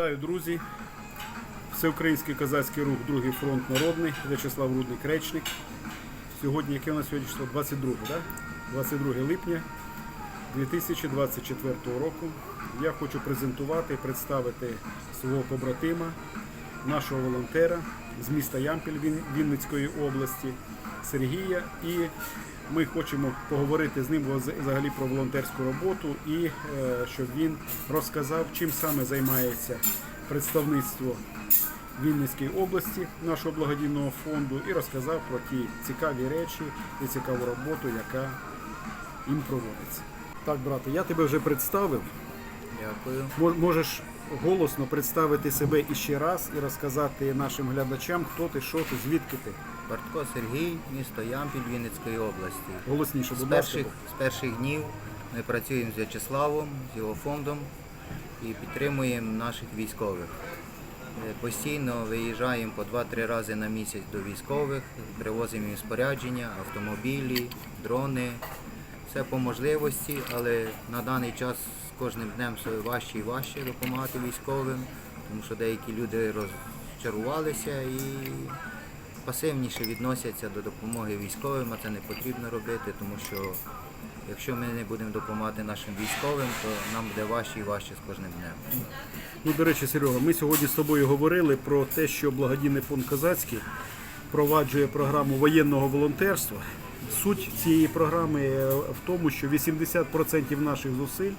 Вітаю, друзі! Всеукраїнський козацький рух, другий фронт народний, В'ячеслав Рудник Речник. Сьогодні, яке у нас сьогодні число? 22, да? 22 липня 2024 року. Я хочу презентувати і представити свого побратима, нашого волонтера з міста Ямпіль Вінницької області Сергія. І ми хочемо поговорити з ним взагалі про волонтерську роботу і е, щоб він розказав, чим саме займається представництво Вінницької області нашого благодійного фонду і розказав про ті цікаві речі і цікаву роботу, яка їм проводиться. Так, брате, я тебе вже представив. Дякую. Мож- Можеш голосно представити себе іще раз і розказати нашим глядачам, хто ти, що ти, звідки ти. Бартко Сергій, місто Ямпіль Вінницької області. Голосніше, З будь ласка. перших, з перших днів ми працюємо з В'ячеславом, з його фондом і підтримуємо наших військових. Е, Постійно виїжджаємо по 2-3 рази на місяць до військових, привозимо їм спорядження, автомобілі, дрони. Все по можливості, але на даний час з кожним днем все важче і важче допомагати військовим, тому що деякі люди розчарувалися і пасивніше відносяться до допомоги військовим, а це не потрібно робити, тому що якщо ми не будемо допомагати нашим військовим, то нам буде важче і важче з кожним днем. Ну, до речі, Серега, ми сьогодні з тобою говорили про те, що благодійний фонд Козацький впроваджує програму воєнного волонтерства. Суть цієї програми е, в тому, що 80% наших зусиль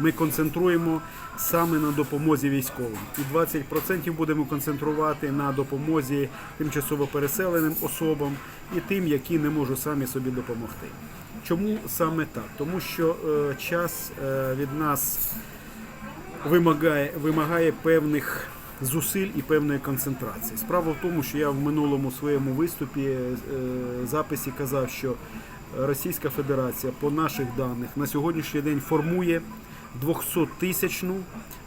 ми концентруємо саме на допомозі військовим, і 20% будемо концентрувати на допомозі тимчасово переселеним особам і тим, які не можуть самі собі допомогти. Чому саме так? Тому що е, час е, від нас вимагає, вимагає певних зусиль і певної концентрації. Справа в тому, що я в минулому своєму виступі е, записі казав, що Російська Федерація по наших даних на сьогоднішній день формує 200-тисячну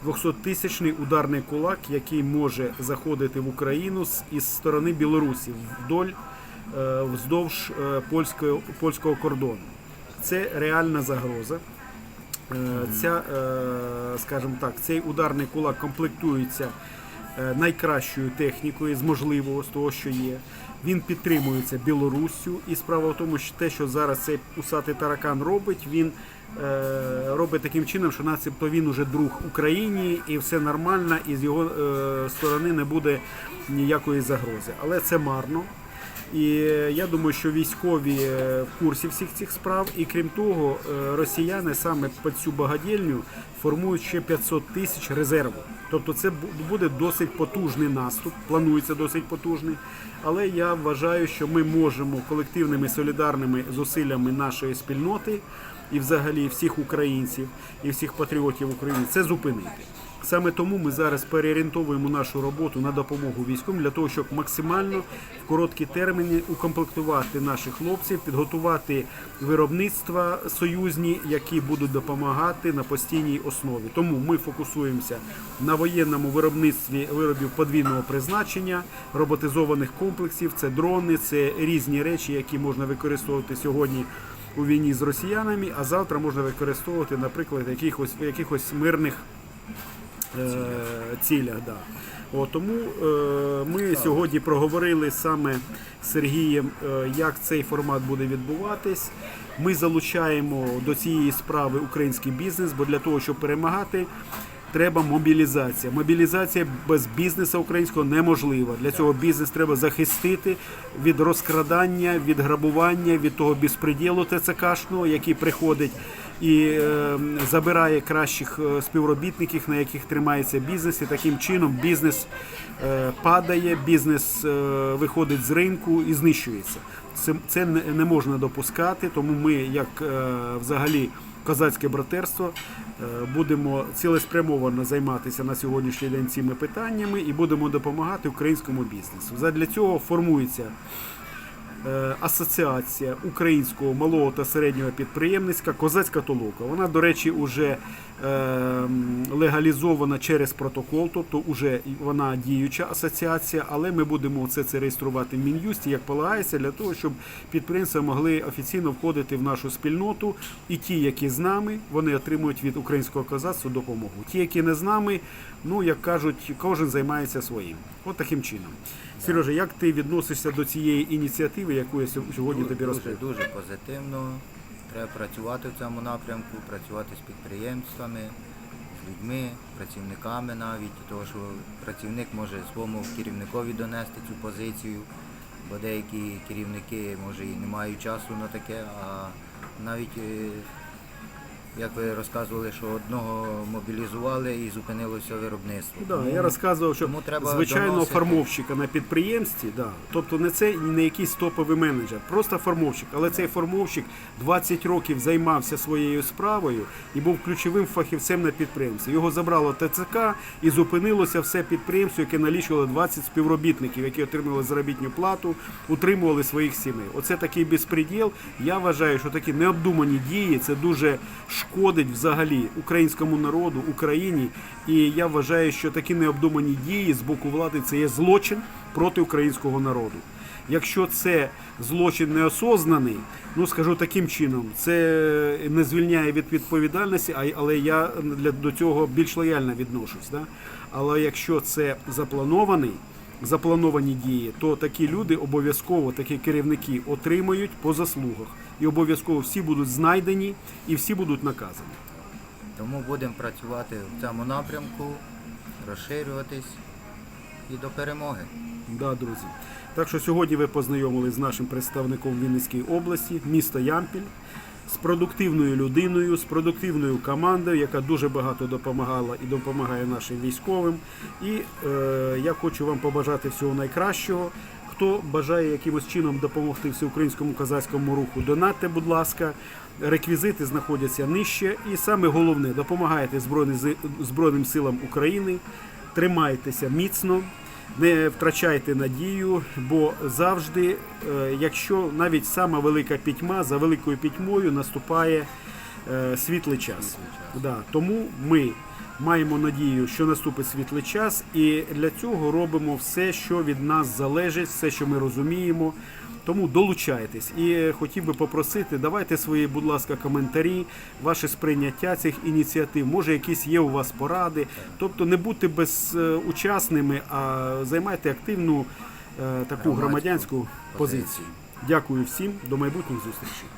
200-тисячний ударний кулак, який може заходити в Україну із сторони Білорусі вдоль е, вздовж е, польського, польського кордону. Це реальна загроза. Ця, скажімо так, цей ударний кулак комплектується найкращою технікою з можливого, з того, що є. Він підтримується Білоруссю. І справа в тому, що те, що зараз цей усатий таракан робить, він е, робить таким чином, що начебто він уже друг Україні і все нормально, і з його е, сторони не буде ніякої загрози. Але це марно. І я думаю, що військові е, в курсі всіх цих справ. І крім того, е, росіяни саме під цю багадільню формують ще 500 тисяч резерву. Тобто це буде досить потужний наступ, планується досить потужний. Але я вважаю, що ми можемо колективними солідарними зусиллями нашої спільноти і взагалі всіх українців і всіх патріотів України це зупинити. Саме тому ми зараз переорієнтовуємо нашу роботу на допомогу військовим для того, щоб максимально в короткі терміни укомплектувати наших хлопців, підготувати виробництва союзні, які будуть допомагати на постійній основі. Тому ми фокусуємося на воєнному виробництві виробів подвійного призначення, роботизованих комплексів, це дрони, це різні речі, які можна використовувати сьогодні. У війні з росіянами, а завтра можна використовувати, наприклад, якихось, якихось мирних цілях. Да. О, тому е, ми сьогодні проговорили саме з Сергієм, е, як цей формат буде відбуватись. Ми залучаємо до цієї справи український бізнес, бо для того, щоб перемагати, треба мобілізація. Мобілізація без бізнесу українського неможлива. Для цього бізнес треба захистити від розкрадання, від грабування, від того безпреділу ТЦКшного, який приходить і е, забирає кращих е, співробітників, на яких тримається бізнес. І таким чином бізнес е, падає, бізнес е, виходить з ринку і знищується. Це, це не, можна допускати, тому ми, як е, взагалі козацьке братерство, е, будемо цілеспрямовано займатися на сьогоднішній день цими питаннями і будемо допомагати українському бізнесу. Задля цього формується е, асоціація українського малого та середнього підприємництва Козацька толока. Вона, до речі, вже легалізована через протокол, тобто вже вона діюча асоціація, але ми будемо все це реєструвати в Мін'юсті, як полагається, для того, щоб підприємства могли офіційно входити в нашу спільноту. І ті, які з нами, вони отримують від українського козацтва допомогу. Ті, які не з нами, ну як кажуть, кожен займається своїм. От таким чином. Сережа, як ти відносишся до цієї ініціативи, яку я сьо- сьогодні тобі дуже, дуже позитивно. Треба працювати в цьому напрямку, працювати з підприємствами, з людьми, працівниками навіть, тому що працівник може своєму керівникові донести цю позицію, бо деякі керівники може і не мають часу на таке, а навіть е, як ви розказували, що одного мобілізували і зупинилося виробництво. Да, Тому я розказував, що треба звичайного доносити. формовщика на підприємстві, да, тобто не це не якийсь топовий менеджер, просто формовщик. Але цей формовщик 20 років займався своєю справою і був ключовим фахівцем на підприємстві. Його забрало ТЦК і зупинилося все підприємство, яке налічувало 20 співробітників, які отримали заробітну плату, утримували своїх сімей. Оце такий безпреділ. Я вважаю, що такі необдумані дії це дуже шкодить взагалі українському народу, Україні. І я вважаю, що такі необдумані дії з боку влади це є злочин проти українського народу. Якщо це злочин неосознаний, ну скажу таким чином, це не звільняє від відповідальності, але я для до цього більш лояльно відношусь. Да? Але якщо це запланований, заплановані дії, то такі люди обов'язково, такі керівники отримають по заслугах. І обов'язково всі будуть знайдені і всі будуть наказані. Тому будемо працювати в цьому напрямку, розширюватись і до перемоги. Да, друзі. Так що сьогодні ви познайомились з нашим представником Вінницької області, міста Ямпіль, з продуктивною людиною, з продуктивною командою, яка дуже багато допомагала і допомагає нашим військовим. І е, я хочу вам побажати всього найкращого. Хто бажає якимось чином допомогти всеукраїнському козацькому руху, донатьте, будь ласка. Реквізити знаходяться нижче. І саме головне, допомагайте Збройним силам України, тримайтеся міцно, не втрачайте надію, бо завжди, е, якщо навіть сама велика пітьма, за великою пітьмою наступає е, світлий час. Да, тому ми маємо надію, що наступить світлий час, і для цього робимо все, що від нас залежить, все, що ми розуміємо. Тому долучайтесь. І е, хотів би попросити, давайте свої, будь ласка, коментарі, ваше сприйняття цих ініціатив. Може, якісь є у вас поради. Тобто не будьте безучасними, а займайте активну е, таку громадянську позицію. Дякую всім, до майбутніх зустрічей.